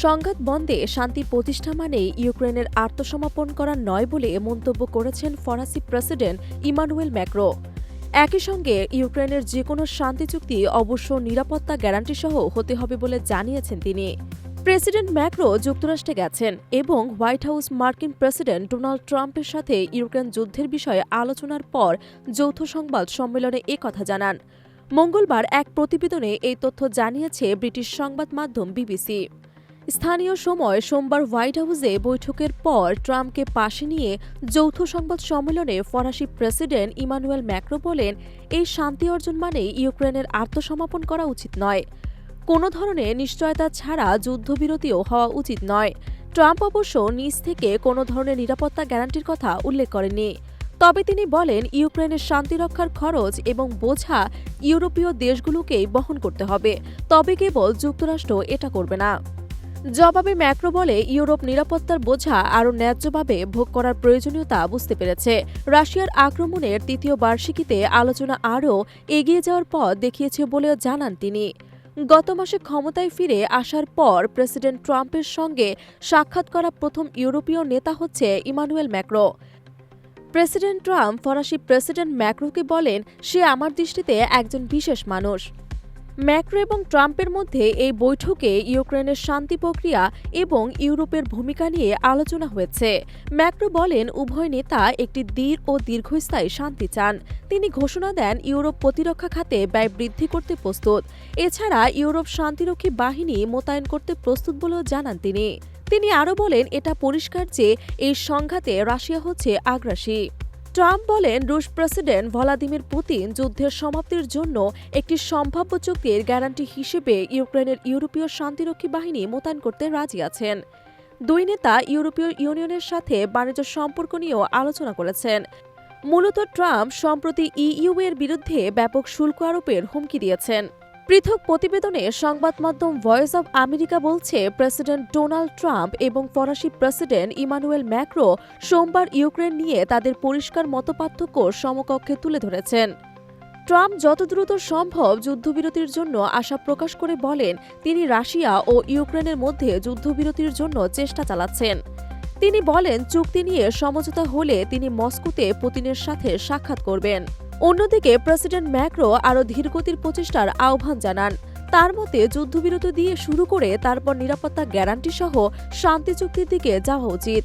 সংঘাত বন্ধে শান্তি প্রতিষ্ঠা মানেই ইউক্রেনের আত্মসমর্পণ করা নয় বলে মন্তব্য করেছেন ফরাসি প্রেসিডেন্ট ইমানুয়েল ম্যাক্রো। একই সঙ্গে ইউক্রেনের যে কোনো শান্তি চুক্তি অবশ্য নিরাপত্তা গ্যারান্টি সহ হতে হবে বলে জানিয়েছেন তিনি। প্রেসিডেন্ট ম্যাক্রো যুক্তরাষ্ট্রে গেছেন এবং হোয়াইট হাউস মার্কিন প্রেসিডেন্ট ডোনাল্ড ট্রাম্পের সাথে ইউক্রেন যুদ্ধের বিষয়ে আলোচনার পর যৌথ সংবাদ সম্মেলনে কথা জানান। মঙ্গলবার এক প্রতিবেদনে এই তথ্য জানিয়েছে ব্রিটিশ সংবাদ মাধ্যম বিবিসি। স্থানীয় সময় সোমবার হোয়াইট হাউসে বৈঠকের পর ট্রাম্পকে পাশে নিয়ে যৌথ সংবাদ সম্মেলনে ফরাসি প্রেসিডেন্ট ইমানুয়েল ম্যাক্রো বলেন, এই শান্তি অর্জন মানেই ইউক্রেনের আত্মসমাপন করা উচিত নয়। কোনো ধরনের নিশ্চয়তা ছাড়া যুদ্ধবিরতিও হওয়া উচিত নয়। ট্রাম্প অবশ্য নিজ থেকে কোনো ধরনের নিরাপত্তা গ্যারান্টির কথা উল্লেখ করেননি। তবে তিনি বলেন, ইউক্রেনের শান্তি রক্ষার খরচ এবং বোঝা ইউরোপীয় দেশগুলোকেই বহন করতে হবে। তবে কেবল যুক্তরাষ্ট্র এটা করবে না। জবাবে ম্যাক্রো বলে, ইউরোপ নিরাপত্তার বোঝা আরও ন্যায্যভাবে ভোগ করার প্রয়োজনীয়তা বুঝতে পেরেছে। রাশিয়ার আক্রমণের তৃতীয় বার্ষিকীতে আলোচনা আরও এগিয়ে যাওয়ার পথ দেখিয়েছে বলেও জানান তিনি। গত মাসে ক্ষমতায় ফিরে আসার পর প্রেসিডেন্ট ট্রাম্পের সঙ্গে সাক্ষাৎ করা প্রথম ইউরোপীয় নেতা হচ্ছে ইমানুয়েল ম্যাক্রো। প্রেসিডেন্ট ট্রাম্প ফরাসি প্রেসিডেন্ট ম্যাক্রোকে বলেন, সে আমার দৃষ্টিতে একজন বিশেষ মানুষ। ম্যাক্রো এবং ট্রাম্পের মধ্যে এই বৈঠকে ইউক্রেনের শান্তি প্রক্রিয়া এবং ইউরোপের ভূমিকা নিয়ে আলোচনা হয়েছে। ম্যাক্রো বলেন, উভয় নেতা একটি দীর ও দীর্ঘস্থায়ী শান্তি চান। তিনি ঘোষণা দেন, ইউরোপ প্রতিরক্ষা খাতে ব্যয় বৃদ্ধি করতে প্রস্তুত। এছাড়া ইউরোপ শান্তিরক্ষী বাহিনী মোতায়েন করতে প্রস্তুত বলেও জানান তিনি। তিনি আরও বলেন, এটা পরিষ্কার যে এই সংঘাতে রাশিয়া হচ্ছে আগ্রাসী। ট্রাম্প বলেন, রুশ প্রেসিডেন্ট ভলাদিমির পুতিন যুদ্ধের সমাপ্তির জন্য একটি সম্ভাব্য চুক্তির গ্যারান্টি হিসেবে ইউক্রেনের ইউরোপীয় শান্তিরক্ষী বাহিনী মোতায়েন করতে রাজি আছেন। দুই নেতা ইউরোপীয় ইউনিয়নের সাথে বাণিজ্য সম্পর্ক নিয়েও আলোচনা করেছেন। মূলত ট্রাম্প সম্প্রতি ইইউ এর বিরুদ্ধে ব্যাপক শুল্ক আরোপের হুমকি দিয়েছেন। পৃথক প্রতিবেদনে সংবাদ মাধ্যম ভয়েস অব আমেরিকা বলছে, প্রেসিডেন্ট ডোনাল্ড ট্রাম্প এবং ফরাসি প্রেসিডেন্ট ইমানুয়েল ম্যাক্রো সোমবার ইউক্রেন নিয়ে তাদের পরিষ্কার মতপার্থক্য সমকক্ষে তুলে ধরেছেন। ট্রাম্প যত দ্রুত সম্ভব যুদ্ধবিরতির জন্য আশা প্রকাশ করে বলেন, তিনি রাশিয়া ও ইউক্রেনের মধ্যে যুদ্ধবিরতির জন্য চেষ্টা চালাচ্ছেন। তিনি বলেন, চুক্তি নিয়ে সমঝোতা হলে তিনি মস্কোতে পুতিনের সাথে সাক্ষাৎ করবেন। অন্যদিকে প্রেসিডেন্ট ম্যাক্রো আরও ধীরগতির প্রচেষ্টার আহ্বান জানান। তার মতে, যুদ্ধবিরতি দিয়ে শুরু করে তারপর নিরাপত্তা গ্যারান্টি সহ শান্তি চুক্তির দিকে যাওয়া উচিত।